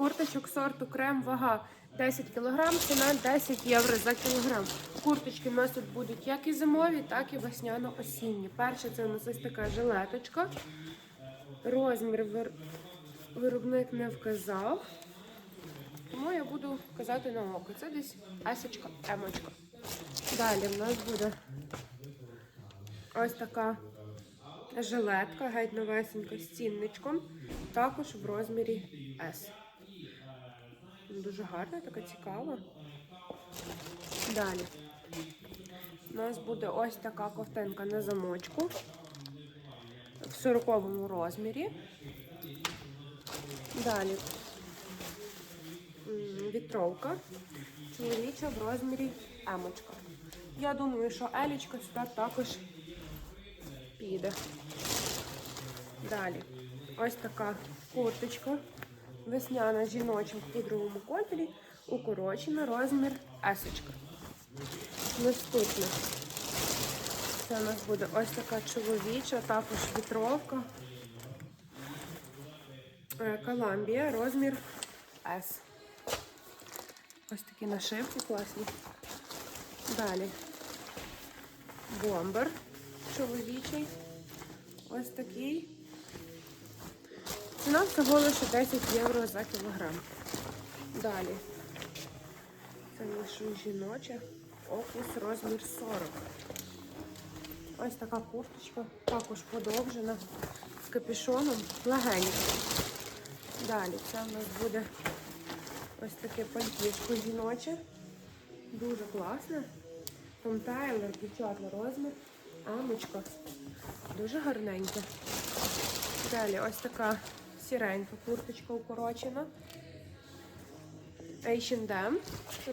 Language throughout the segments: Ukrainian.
курточок сорту крем, вага 10 кг, ціна 10 євро за кілограм. Курточки у нас тут будуть як і зимові, так і весняно-осінні. Перше це у нас ось така жилеточка. Розмір вир- виробник не вказав. Тому я буду казати на око. Це десь есочка, емочка. Далі в нас буде ось така жилетка, геть новесенька з цінничком. Також в розмірі S. Дуже гарна, така цікава. Далі. У нас буде ось така ковтинка на замочку в 40 розмірі. Далі вітровка чоловіча в розмірі емочка. Я думаю, що елічка сюди також піде. Далі ось така курточка весняна жіноча в пудровому кольорі, укорочена розмір есочка. Наступне. Це у нас буде ось така чоловіча, також вітровка. Е, Коламбія, розмір S. Ось такі нашивки класні. Далі. Бомбер чоловічий. Ось такий. Ціна всього лише 10 євро за кілограм. Далі. Це наша жіноча. Окус розмір 40. Ось така курточка, також подовжена, з капюшоном, легенька. Далі це в нас буде ось таке пальтішко жіноче. Дуже класне. Том Тайлер, дівчатна розмір. Амочка. Дуже гарненька. Далі ось така сіренька курточка укорочена. H&M.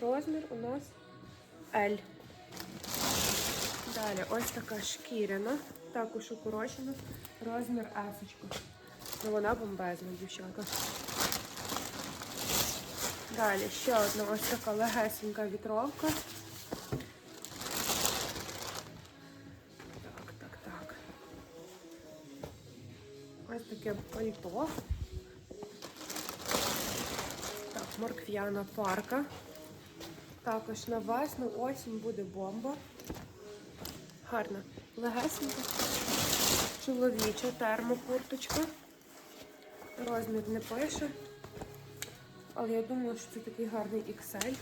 Розмір у нас L. Далі ось така шкіряна, також укорочена. Розмір S. Ну вона бомбезна, дівчата. Далі ще одна ось така легесенька вітровка. Ось таке пальто. Так, морквяна парка. Також на весну осінь буде бомба. Гарна. Легесенька. Чоловіча термокурточка. Розмір не пише. Але я думаю, що це такий гарний XL.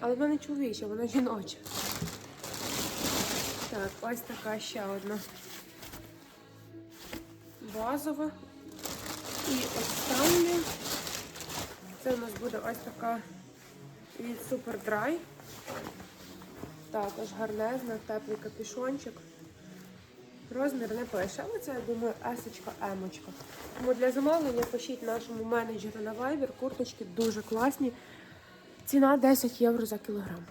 Але вона не чоловіча, вона жіноча. Так, ось така ще одна базова. І останнє. Це у нас буде ось така від Superdry. Також гарнезна, теплий капюшончик. Розмір не пише, але це, я думаю, есочка, емочка. Тому для замовлення пишіть нашому менеджеру на Viber. Курточки дуже класні. Ціна 10 євро за кілограм.